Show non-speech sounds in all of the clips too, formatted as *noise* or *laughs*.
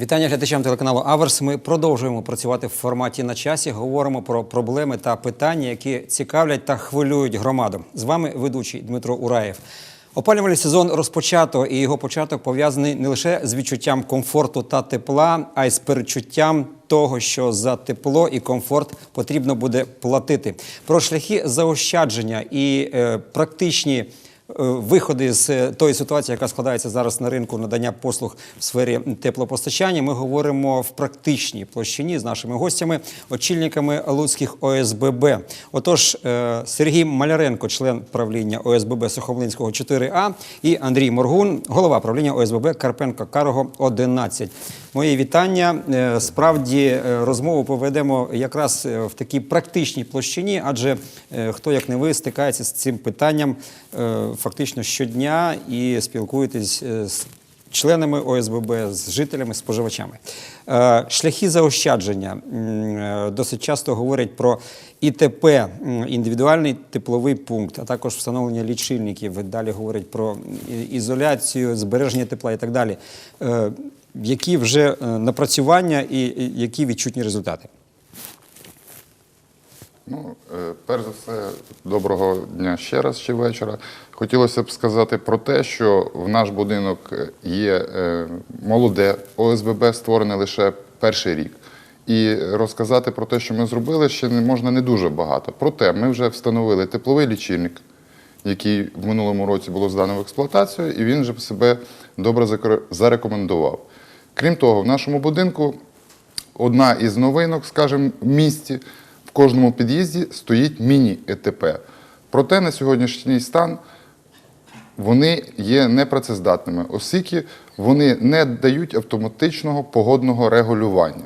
Вітання глядачам телеканалу Аверс. Ми продовжуємо працювати в форматі на часі. Говоримо про проблеми та питання, які цікавлять та хвилюють громаду. З вами ведучий Дмитро Ураєв. Опалювальний сезон розпочато, і його початок пов'язаний не лише з відчуттям комфорту та тепла, а й з перечуттям того, що за тепло і комфорт потрібно буде платити. Про шляхи заощадження і е, практичні виходи з е, тої ситуації, яка складається зараз на ринку надання послуг в сфері теплопостачання, ми говоримо в практичній площині з нашими гостями, очільниками Луцьких ОСББ. Отож, е, Сергій Маляренко, член правління ОСББ Сухомлинського 4А, і Андрій Моргун, голова правління ОСББ Карпенко Карого 11. Мої вітання. Е, Справді е, розмову поведемо якраз е, в такій практичній площині, адже е, хто як не ви стикається з цим питанням е, фактично щодня і спілкуєтесь е, з членами ОСББ, з жителями, споживачами. Е, Шляхи заощадження е, досить часто говорять про ІТП, індивідуальний тепловий пункт, а також встановлення лічильників. Далі говорять про ізоляцію, збереження тепла і так далі. Які вже напрацювання і які відчутні результати? Ну, е, перш за все, доброго дня ще раз чи вечора. Хотілося б сказати про те, що в наш будинок є е, молоде ОСББ, створене лише перший рік. І розказати про те, що ми зробили, ще можна не дуже багато. Проте ми вже встановили тепловий лічильник, який в минулому році було здано в експлуатацію, і він вже себе добре зарекомендував. Крім того, в нашому будинку одна із новинок, скажімо, в місті, в кожному під'їзді стоїть міні-ЕТП. Проте на сьогоднішній стан вони є непрацездатними, оскільки вони не дають автоматичного погодного регулювання.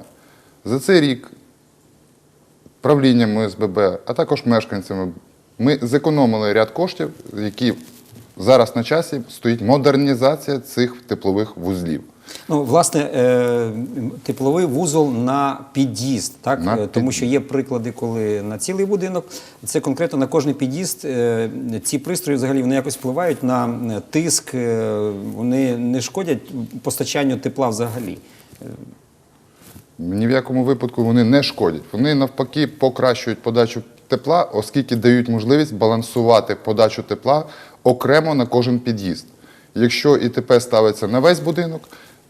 За цей рік правлінням ОСББ, а також мешканцями, ми зекономили ряд коштів, які зараз на часі стоїть модернізація цих теплових вузлів. Ну, власне, е, тепловий вузол на під'їзд, так? На Е, Тому під- що є приклади, коли на цілий будинок, це конкретно на кожний під'їзд. е, Ці пристрої взагалі вони якось впливають на тиск, вони не шкодять постачанню тепла взагалі. Ні в якому випадку вони не шкодять. Вони навпаки покращують подачу тепла, оскільки дають можливість балансувати подачу тепла окремо на кожен під'їзд. Якщо ІТП ставиться на весь будинок,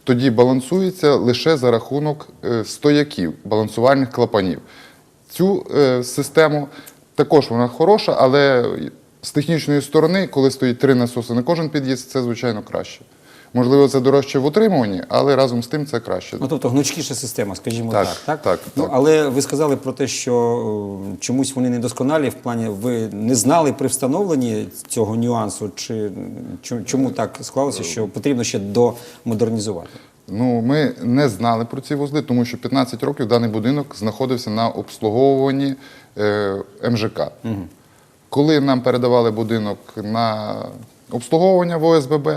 тоді балансується лише за рахунок е, стояків, балансувальних клапанів. Цю е, систему також вона хороша, але з технічної сторони, коли стоїть три насоси на кожен під'їзд, це звичайно краще. Можливо, це дорожче в утримуванні, але разом з тим це краще. Ну, тобто гнучкіша система, скажімо Так, так. так? так, ну, так. Але ви сказали про те, що е, чомусь вони недосконалі в плані ви не знали при встановленні цього нюансу, чи чому так склалося, що потрібно ще домодернізувати? Ну, ми не знали про ці вузли, тому що 15 років даний будинок знаходився на обслуговуванні е, МЖК. Коли нам передавали будинок на обслуговування в ОСББ,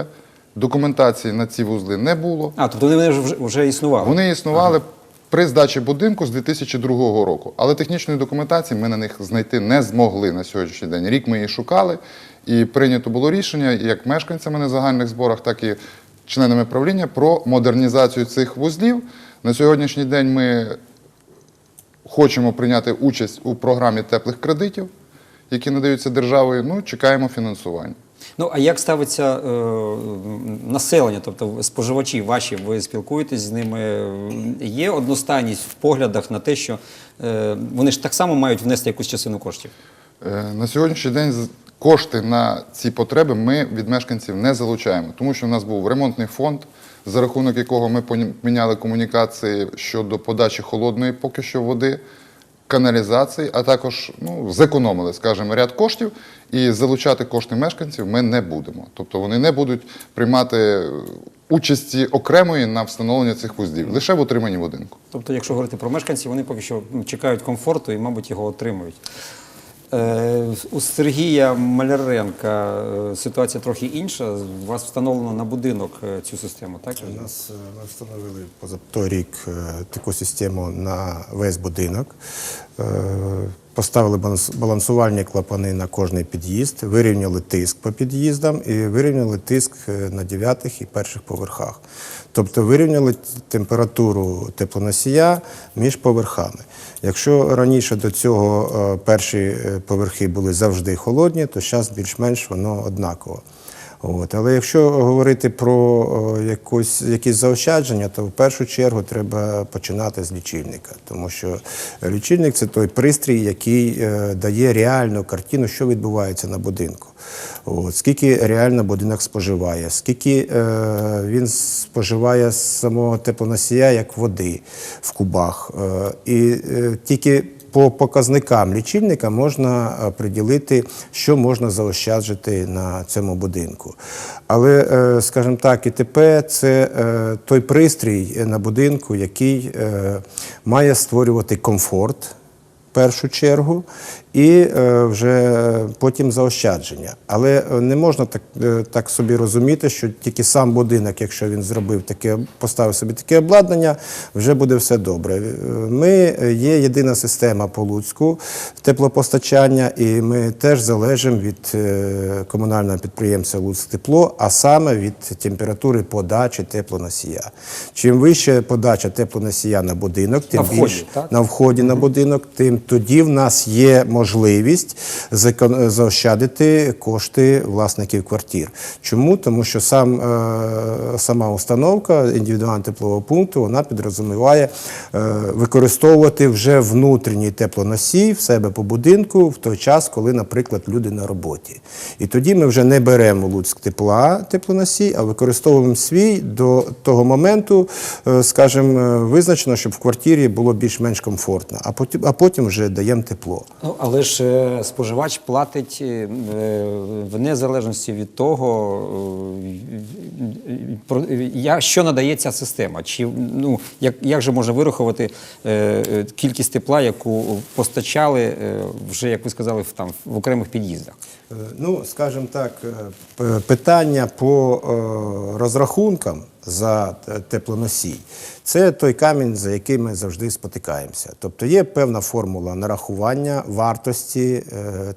документації на ці вузли не було. А, тобто вони вже, вже існували? Вони існували при здачі будинку з 2002 року, але технічної документації ми на них знайти не змогли на сьогоднішній день. Рік ми її шукали, і прийнято було рішення як мешканцями на загальних зборах, так і членами правління про модернізацію цих вузлів. На сьогоднішній день ми хочемо прийняти участь у програмі теплих кредитів, які надаються державою. Ну, чекаємо фінансування. Ну, а як ставиться е, населення, тобто споживачі ваші, ви спілкуєтесь з ними? Є одностайність в поглядах на те, що е, вони ж так само мають внести якусь частину коштів? Е, На сьогоднішній день кошти на ці потреби ми від мешканців не залучаємо, тому що в нас був ремонтний фонд, за рахунок якого ми поміняли комунікації щодо подачі холодної поки що води, каналізації, а також ну, зекономили, скажімо, ряд коштів, і залучати кошти мешканців ми не будемо. Тобто вони не будуть приймати участі окремої на встановлення цих вузлів, лише в отриманні будинку. Тобто, якщо говорити про мешканців, вони поки що чекають комфорту і, мабуть, його отримують. Е, у Сергія Маляренка е, ситуація трохи інша. У вас встановлено на будинок е, цю систему, так? У нас ми встановили позаторік е, таку систему на весь будинок. Поставили балансувальні клапани на кожний під'їзд, вирівняли тиск по під'їздам і вирівняли тиск на дев'ятих і перших поверхах. Тобто вирівняли температуру теплоносія між поверхами. Якщо раніше до цього е, перші е, поверхи були завжди холодні, то зараз більш-менш воно однаково. От. Але якщо говорити про якусь, якісь заощадження, то в першу чергу треба починати з лічильника, тому що лічильник це той пристрій, який е, дає реальну картину, що відбувається на будинку. От. Скільки реально будинок споживає, скільки е, він споживає самого теплоносія як води в кубах. Е, і е, тільки по показникам лічильника можна е, приділити, що можна заощаджити на цьому будинку. Але, е, скажімо так, ІТП це е, той пристрій на будинку, який має створювати комфорт в першу чергу, і е, вже потім заощадження. Але е, не можна так, е, так собі розуміти, що тільки сам будинок, якщо він зробив таке, поставив собі таке обладнання, вже буде все добре. Ми є єдина система по Луцьку теплопостачання, і ми теж залежимо від комунального підприємства Луцьктепло, а саме від температури подачі теплоносія. Чим вища подача теплоносія на будинок, тим На вході, більше так? на вході на будинок, тим тоді в нас є можливість закон- заощадити кошти власників квартир. Чому? Тому що сам, е, сама установка індивідуального теплового пункту вона підрозуміває е, використовувати вже внутрішній теплоносій в себе по будинку в той час, коли, наприклад, люди на роботі. І тоді ми вже не беремо Луцьк тепла теплоносій, а використовуємо свій до того моменту, е, скажімо, визначено, щоб в квартирі було більш-менш комфортно, а потім, а потім вже даємо тепло. Ну, але ж е, споживач платить е, в незалежності від того, е, що надає ця система. Чи, ну, як, як же можна вирахувати кількість тепла, яку постачали вже, як ви сказали, в, там, в окремих під'їздах? Е, Ну, скажімо так, е, питання по е, розрахункам за теплоносій це той камінь, за який ми завжди спотикаємося. Тобто є певна формула нарахування вартості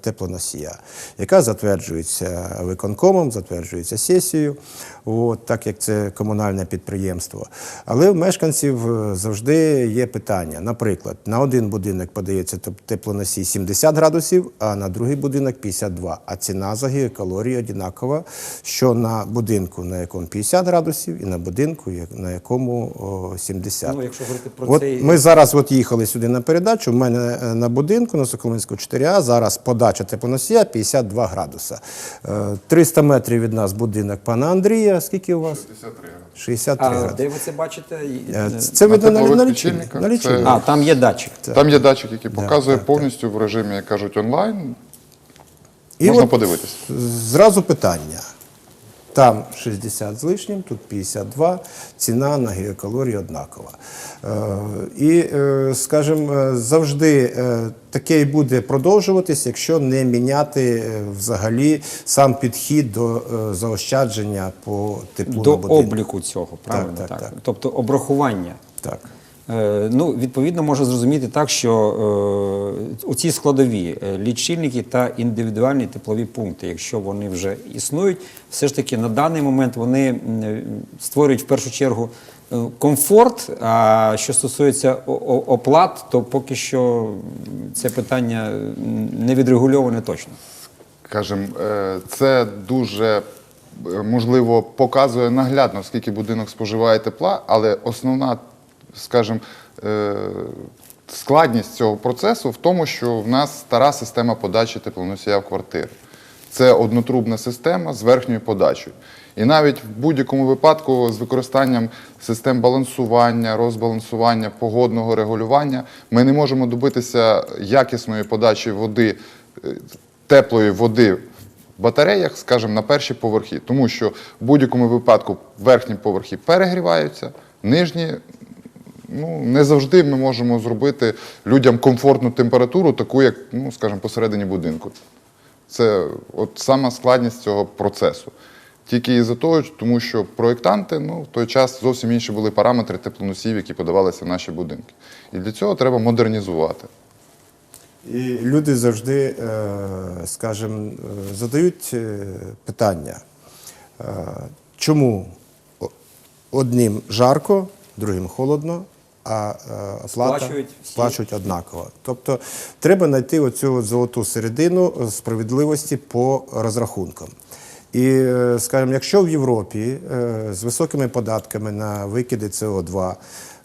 теплоносія, яка затверджується виконкомом, затверджується сесією, от, так як це комунальне підприємство. Але в мешканців завжди є питання. Наприклад, на один будинок подається теп- теплоносій 70 градусів, а на другий будинок 52. А ціна за гігакалорії однакова, що на будинку, на якому 50 градусів, і на будинку, на якому 70. Ну, якщо говорити про от цей- Ми зараз от їхали сюди на передачу. У мене е, на будинку на Соколинську 4А зараз подача теплоносія 52 градуса. Е, 300 метрів від нас будинок пана Андрія. Скільки у вас? 63 А градуси. де ви це бачите? Е, Це На видно на, теплових на лічильниках це- А, там є датчик. Там є датчик, який показує повністю в режимі, як кажуть, онлайн. І Можна от подивитись. Зразу питання. Там 60 з лишнім, тут 52, ціна на гігакалорії однакова. Е, і, е, скажімо, е, завжди таке і буде продовжуватись, якщо не міняти взагалі сам підхід до заощадження по теплу До на будинку. обліку цього, правильно? так, так. Тобто обрахування. Так. Е, Ну, відповідно, можна зрозуміти так, що е, у ці складові е, лічильники та індивідуальні теплові пункти, якщо вони вже існують, все ж таки на даний момент вони створюють в першу чергу комфорт. А що стосується оплат, то поки що це питання не відрегульоване точно. Скажем, це дуже можливо показує наглядно, скільки будинок споживає тепла, але основна, скажімо, е, складність цього процесу в тому, що в нас стара система подачі теплоносія в квартири. Це однотрубна система з верхньою подачею. І навіть в будь-якому випадку з використанням систем балансування, розбалансування, погодного регулювання ми не можемо добитися якісної подачі води, е, теплої води в батареях, скажімо, на перші поверхи. Тому що в будь-якому випадку верхні поверхи перегріваються, нижні ну, не завжди ми можемо зробити людям комфортну температуру, таку, як, ну, скажімо, посередині будинку. Це от сама складність цього процесу. Тільки із-за того, тому що проєктанти ну, в той час зовсім інші були параметри теплоносіїв, які подавалися в наші будинки. І для цього треба модернізувати. І люди завжди, скажімо, задають е, питання, е, чому одним жарко, другим холодно, а е, Сплачують сплачують однаково. Тобто треба знайти оцю золоту середину справедливості по розрахункам. І, е, скажімо, якщо в Європі е, з високими податками на викиди СО2, е,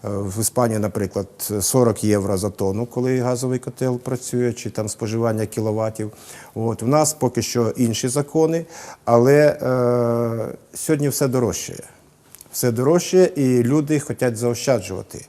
в Іспанії, наприклад, 40 євро за тонну, коли газовий котел працює, чи там споживання кіловатів. От, у нас поки що інші закони, але е, сьогодні все дорожчає все дорожче, і люди хочуть заощаджувати.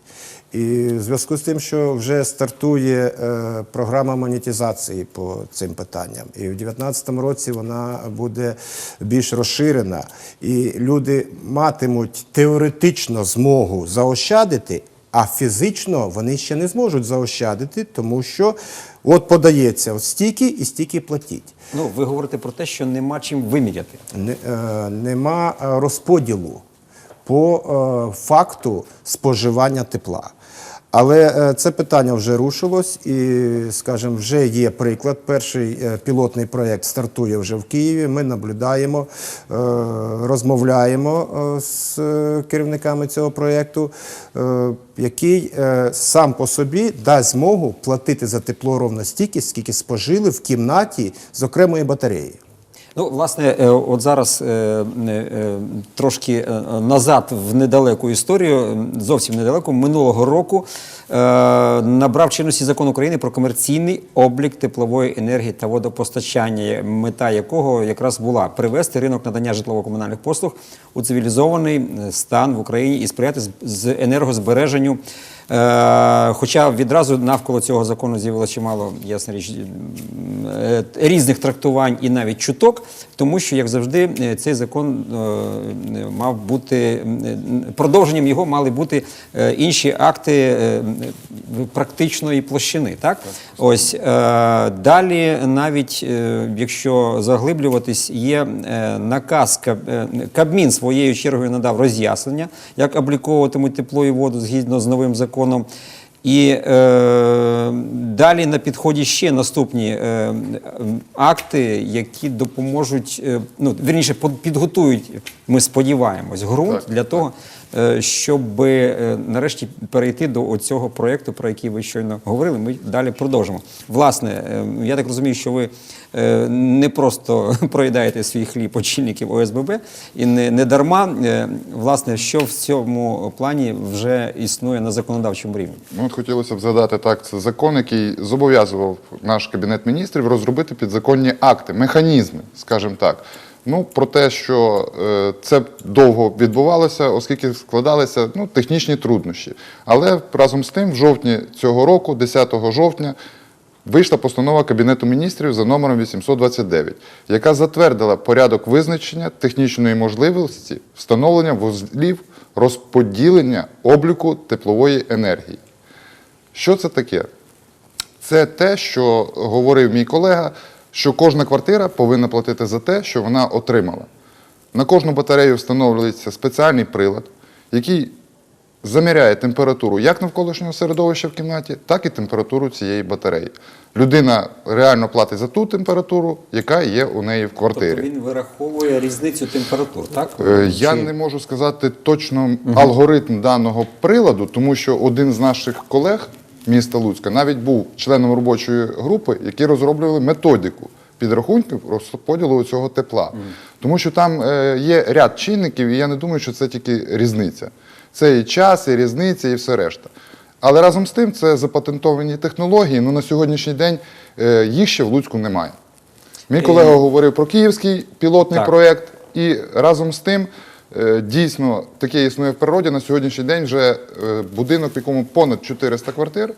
І в зв'язку з тим, що вже стартує е, програма монетизації по цим питанням, і в 2019 році вона буде більш розширена, і люди матимуть теоретично змогу заощадити, а фізично вони ще не зможуть заощадити, тому що от подається от стільки і стільки платіть. Ну, ви говорите про те, що нема чим виміряти. Не, е, нема е, розподілу по е, факту споживання тепла. Але е, це питання вже рушилось, і, скажімо, вже є приклад. Перший е, пілотний проєкт стартує вже в Києві. Ми наблюдаємо, розмовляємо з керівниками цього проєкту, який сам по собі дасть змогу платити за тепло ровно стільки, скільки спожили в кімнаті з окремої батареї. Ну, власне, е, от зараз е, е, трошки назад в недалеку історію, зовсім недалеку, минулого року набрав чинності закон України про комерційний облік теплової енергії та водопостачання, мета якого якраз була привести ринок надання житлово-комунальних послуг у цивілізований стан в Україні і сприяти з енергозбереженню. Е, Хоча відразу навколо цього закону з'явилося чимало, ясна річ, е, різних трактувань і навіть чуток, тому що, як завжди, е, цей закон е, мав бути е, продовженням його мали бути е, інші акти е, практичної площини. Так, ось е, далі, навіть е, якщо заглиблюватись, є е, наказ е, Кабмін своєю чергою надав роз'яснення, як обліковуватимуть тепло і воду згідно з новим законом законом. І е, далі на підході ще наступні е, акти, які допоможуть, е, ну вірніше, под- підготують, ми сподіваємось, ґрунт Так, для того, е, щоб е, нарешті перейти до цього проєкту, про який ви щойно говорили. Ми далі продовжимо. Власне, е, я так розумію, що ви е, не просто *laughs* проїдаєте свій хліб очільників ОСББ і не, не дарма. Е, Власне, що в цьому плані вже існує на законодавчому рівні. От хотілося б згадати так, це закон, який зобов'язував наш кабінет міністрів розробити підзаконні акти, механізми, скажімо так. Ну, про те, що е, це довго відбувалося, оскільки складалися ну, технічні труднощі. Але разом з тим, в жовтні цього року, 10 жовтня, вийшла постанова Кабінету міністрів за номером 829, яка затвердила порядок визначення технічної можливості встановлення вузлів розподілення обліку теплової енергії. Що це таке? Це те, що говорив мій колега, що кожна квартира повинна платити за те, що вона отримала. На кожну батарею встановлюється спеціальний прилад, який заміряє температуру як навколишнього середовища в кімнаті, так і температуру цієї батареї. Людина реально платить за ту температуру, яка є у неї в квартирі. Тобто він вираховує різницю температур, так? Е, Я Чи- не можу сказати точно алгоритм даного приладу, тому що один з наших колег міста Луцька навіть був членом робочої групи, які розроблювали методику підрахунків розподілу цього тепла. Тому що там е, є ряд чинників, і я не думаю, що це тільки різниця. Це і час, і різниця, і все решта. Але разом з тим це запатентовані технології. Ну на сьогоднішній день е, їх ще в Луцьку немає. Мій колега говорив про київський пілотний Так. проєкт, і разом з тим дійсно таке існує в природі. На сьогоднішній день вже е, будинок, в якому понад 400 квартир,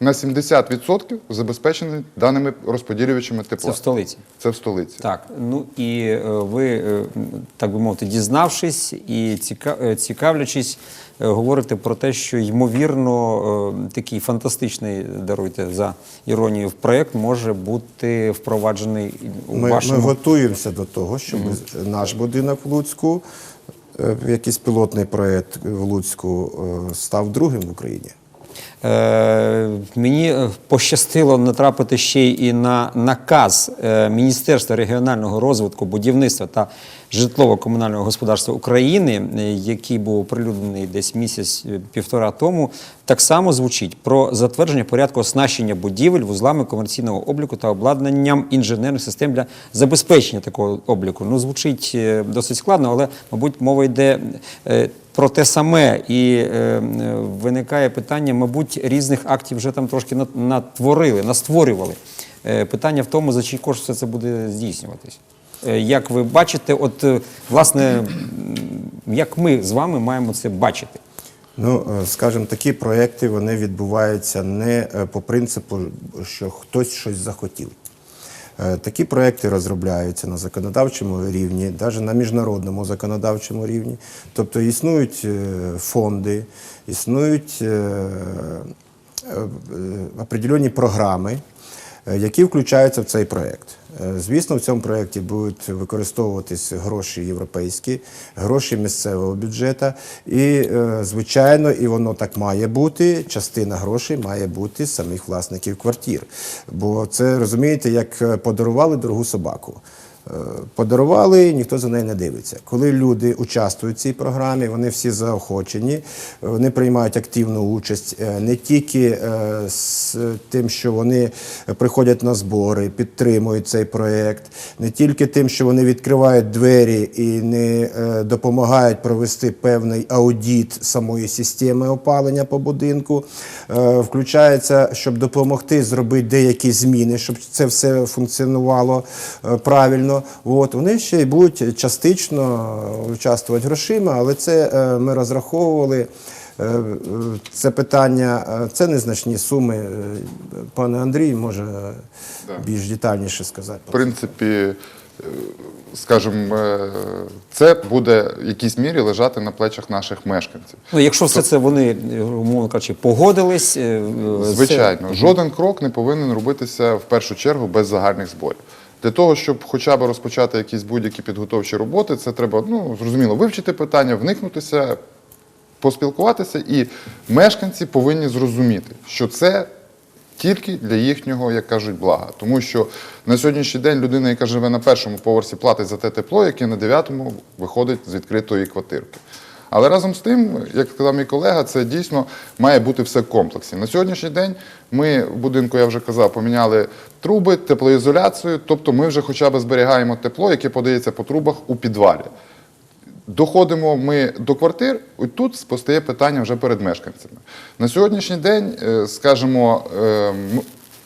на 70% забезпечений даними розподілювачами Це в столиці. Це в столиці. Так, ну і е, ви, е, так би мовити, дізнавшись і ціка- е, цікавлячись, е, говорите про те, що ймовірно е, такий фантастичний, даруйте за іронію, проєкт може бути впроваджений у Ми, вашому. ми готуємося до того, щоб наш будинок в Луцьку, е, якийсь пілотний проєкт в Луцьку е, став другим в Україні. Е, мені пощастило натрапити ще і на наказ е, Міністерства регіонального розвитку, будівництва та житлово-комунального господарства України, е, який був оприлюднений десь місяць-півтора тому, так само звучить про затвердження порядку оснащення будівель вузлами комерційного обліку та обладнанням інженерних систем для забезпечення такого обліку. Ну, звучить досить складно, але, мабуть, мова йде про те саме, і е, е, виникає питання, мабуть, різних актів вже там трошки нат- натворили, настворювали. Е, питання в тому, за чий кошт все це буде здійснюватись. Е, як ви бачите, от е, власне, як ми з вами маємо це бачити? Ну, е, скажімо, такі проекти вони відбуваються не по принципу, що хтось щось захотів. Е, Такі проекти розробляються на законодавчому рівні, навіть на міжнародному законодавчому рівні. Тобто існують е, фонди, існують е, определені програми, які включаються в цей проект. Е, Звісно, в цьому проєкті будуть використовуватись гроші європейські, гроші місцевого бюджету. І, е, звичайно, і воно так має бути. Частина грошей має бути самих власників квартир. Бо це розумієте, як е, подарували дорогу собаку. Подарували, ніхто за нею не дивиться. Коли люди участвують в цій програмі, вони всі заохочені, вони приймають активну участь е, не тільки е, з тим, що вони приходять на збори, підтримують цей проєкт, не тільки тим, що вони відкривають двері і не е, допомагають провести певний аудіт самої системи опалення по будинку, включається, щоб допомогти зробити деякі зміни, щоб це все функціонувало е, правильно. От вони ще й будуть частично участвувати грошима, але це е, ми розраховували. Е, е, Це питання, е, це незначні суми. Е, Пане Андрій може е, більш детальніше сказати. В принципі, е, скажімо, е, це буде в якійсь мірі лежати на плечах наших мешканців. Ну, якщо все це вони, е, умовно кажучи, погодились, е, е, Звичайно, це- жоден крок не повинен робитися в першу чергу без загальних зборів. Для того, щоб хоча б розпочати якісь будь-які підготовчі роботи, це треба ну, зрозуміло вивчити питання, вникнутися, поспілкуватися, і мешканці повинні зрозуміти, що це тільки для їхнього, як кажуть, блага. Тому що на сьогоднішній день людина, яка живе на першому поверсі, платить за те тепло, яке на дев'ятому виходить з відкритої квартирки. Але разом з тим, як сказав мій колега, це дійсно має бути все в комплексі. На сьогоднішній день ми в будинку, я вже казав, поміняли труби, теплоізоляцію, тобто ми вже хоча б зберігаємо тепло, яке подається по трубах у підвалі. Доходимо ми до квартир, і тут постає питання вже перед мешканцями. На сьогоднішній день, е, скажімо, е, м-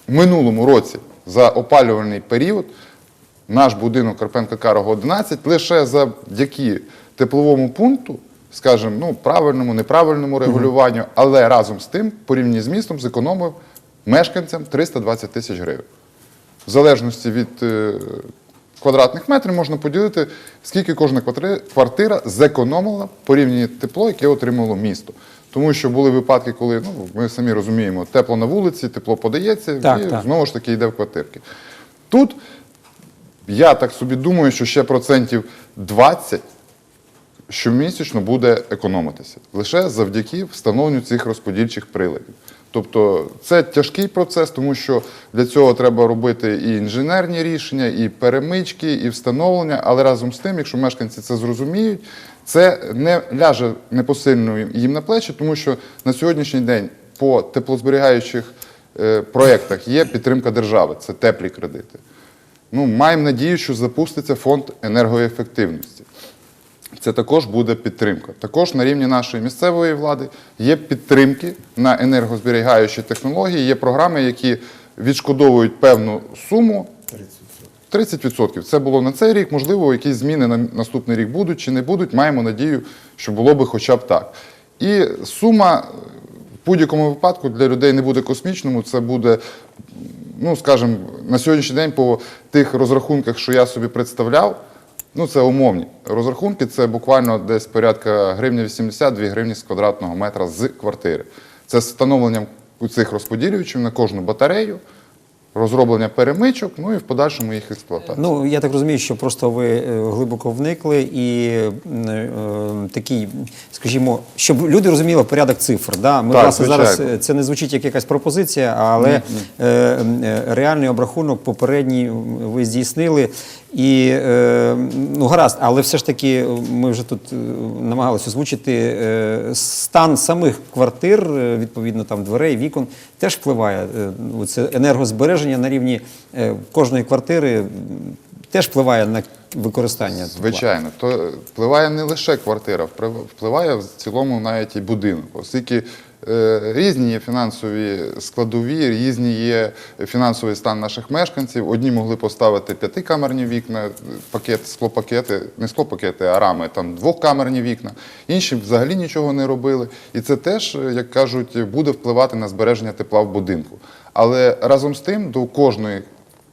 минулому році за опалювальний період наш будинок Карпенка Карого 11 лише завдяки тепловому пункту, скажімо, ну, правильному, неправильному регулюванню, але разом з тим, порівняно з містом, зекономив мешканцям 320 тисяч гривень. В залежності від е, квадратних метрів можна поділити, скільки кожна квартира- квартира зекономила порівняно тепло, яке отримало місто. Тому що були випадки, коли ну, ми самі розуміємо, тепло на вулиці, тепло подається, Так, і так. знову ж таки йде в квартирки. Тут я так собі думаю, що ще процентів 20 щомісячно буде економитися лише завдяки встановленню цих розподільчих приладів. Тобто це тяжкий процес, тому що для цього треба робити і інженерні рішення, і перемички, і встановлення. Але разом з тим, якщо мешканці це зрозуміють, це не ляже непосильно їм на плечі, тому що на сьогоднішній день по теплозберігаючих е, проєктах є підтримка держави, це теплі кредити. Ну, маємо надію, що запуститься фонд енергоефективності. Це також буде підтримка. Також на рівні нашої місцевої влади є підтримки на енергозберігаючі технології, є програми, які відшкодовують певну суму. 30%. Це було на цей рік. Можливо, якісь зміни на наступний рік будуть чи не будуть. Маємо надію, що було би хоча б так. І сума е, в будь-якому випадку для людей не буде космічному. Це буде, ну скажімо, на сьогоднішній день по тих розрахунках, що я собі представляв. Ну, це умовні розрахунки. Це буквально десь порядка гривня 80-2 гривні з квадратного метра з квартири. Це з встановленням у цих розподілювачів на кожну батарею розроблення перемичок, ну і в подальшому їх експлуатацію. Ну, я так розумію, що просто ви е, глибоко вникли і м, е, такий, скажімо, щоб люди розуміли порядок цифр. Да? Ми, Так, власне, зараз звичайно. е, це не звучить як якась пропозиція, але е, е, реальний обрахунок попередній ви здійснили. І е, ну гаразд, але все ж таки ми вже тут е, намагалися озвучити е, стан самих квартир, е, відповідно там дверей, вікон, теж впливає. Е, ну, Це енергозбереження на рівні е, кожної квартири теж впливає на використання. тепла. Звичайно, то е, впливає не лише квартира, впливає- в цілому навіть і будинок, оскільки е, різні є фінансові складові, різні є фінансовий стан наших мешканців. Одні могли поставити п'ятикамерні вікна, е, пакет, склопакети, не склопакети, а рами, там двохкамерні вікна. Інші взагалі нічого не робили. І це теж, е, як кажуть, буде впливати на збереження тепла в будинку. Але разом з тим до кожної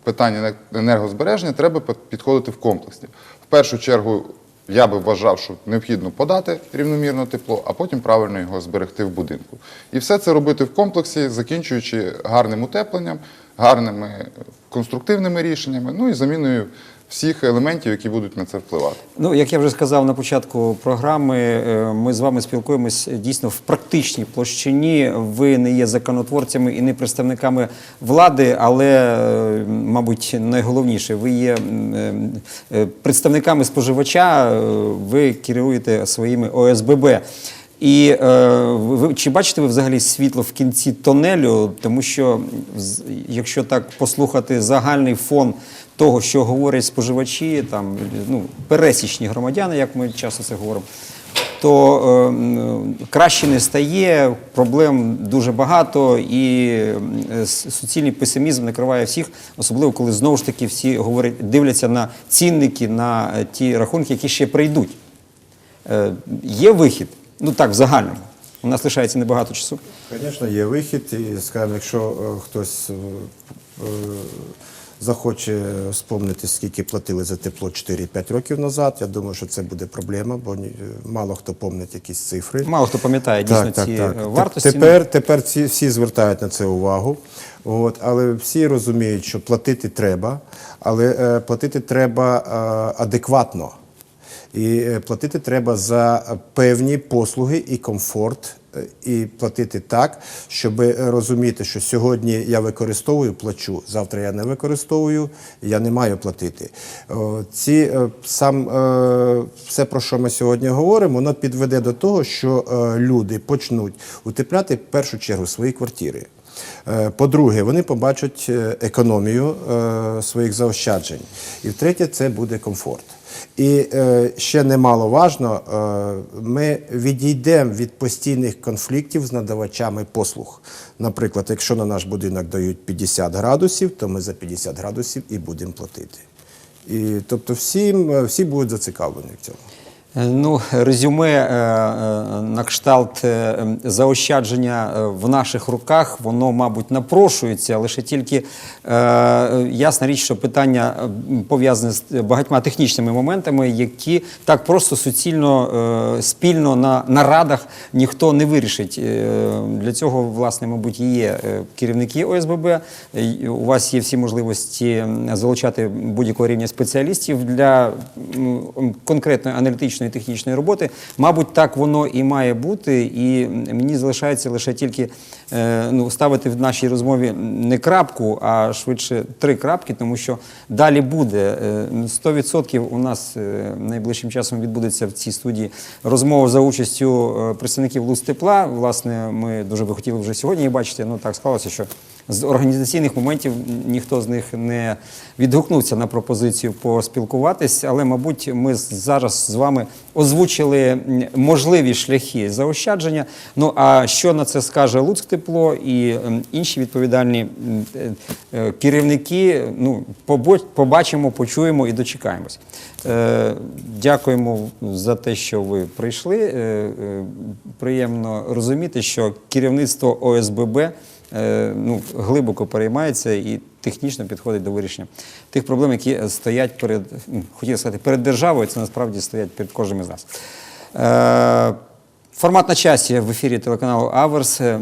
питання енергозбереження треба підходити в комплексі. В першу чергу я би вважав, що необхідно подати рівномірно тепло, а потім правильно його зберегти в будинку. І все це робити в комплексі, закінчуючи гарним утепленням, гарними конструктивними рішеннями, ну і заміною всіх елементів, які будуть на це впливати. Ну, як я вже сказав на початку програми, е, ми з вами спілкуємось дійсно в практичній площині. Ви не є законотворцями і не представниками влади, але, е, мабуть, найголовніше, ви є е, е, представниками споживача, е, ви керуєте своїми ОСББ. І е, ви чи бачите ви взагалі світло в кінці тонелю? Тому що якщо так послухати загальний фон того, що говорять споживачі, там ну пересічні громадяни, як ми часто це говоримо, то е, краще не стає, проблем дуже багато, і е, суцільний песимізм накриває всіх, особливо коли знову ж таки всі говорять, дивляться на цінники, на е, ті рахунки, які ще прийдуть. Е, Є вихід, ну так, в загальному. У нас лишається небагато часу. Звісно, є вихід, і скажімо, якщо е, хтось е, е, захоче вспомнити, скільки платили за тепло 4-5 років назад, я думаю, що це буде проблема, бо мало хто пам'ятає якісь цифри. Мало хто пам'ятає дійсно ці е, Теп- вартості. Тепер, тепер ці, всі звертають на це увагу. От, але всі розуміють, що платити треба, але е, платити треба е, адекватно. І е, платити треба за певні послуги і комфорт, е, і платити так, щоб розуміти, що сьогодні я використовую, плачу, завтра я не використовую, я не маю платити. Ці е, сам е, все, про що ми сьогодні говоримо, воно підведе до того, що е, люди почнуть утепляти в першу чергу свої квартири. По-друге, вони побачать економію своїх заощаджень. І втретє, це буде комфорт. І е, ще немаловажно, е, ми відійдемо від постійних конфліктів з надавачами послуг. Наприклад, якщо на наш будинок дають 50 градусів, то ми за 50 градусів і будемо платити. І, тобто всім, е, всі будуть зацікавлені в цьому. Ну, резюме е, е, на кшталт е, заощадження е, в наших руках, воно, мабуть, напрошується, лише тільки ясна річ, що питання пов'язане з багатьма технічними моментами, які так просто суцільно спільно на нарадах ніхто не вирішить. Для цього, власне, мабуть, є керівники ОСББ. У вас є всі можливості залучати будь-якого рівня спеціалістів для конкретної аналітичної технічної роботи. Мабуть, так воно і має бути. І мені залишається лише тільки е, ну, ставити в нашій розмові не крапку, а швидше три крапки, тому що далі буде. Е, 100% у нас е, найближчим часом відбудеться в цій студії розмова за участю е, представників Лустепла. Власне, ми дуже би хотіли вже сьогодні її бачити. Ну так склалося, що з організаційних моментів ніхто з них не відгукнувся на пропозицію поспілкуватись, але, мабуть, ми зараз з вами озвучили можливі шляхи заощадження. Ну а що на це скаже Луцьктепло і інші відповідальні е, е, керівники? Ну, побачимо, почуємо і дочекаємось. Е, Дякуємо за те, що ви прийшли. Приємно розуміти, що керівництво ОСББ ну, глибоко переймається і технічно підходить до вирішення тих проблем, які стоять перед, ну, хотів сказати, перед державою, це насправді стоять перед кожним із нас. Е, Формат на часі в ефірі телеканалу Аверс е,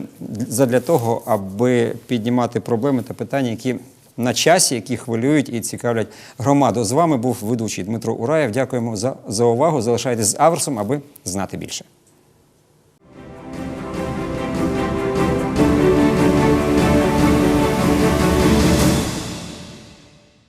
задля того, аби піднімати проблеми та питання, які на часі, які хвилюють і цікавлять громаду. З вами був ведучий Дмитро Ураєв. Дякуємо за, за увагу. Залишайтесь з Аверсом, аби знати більше.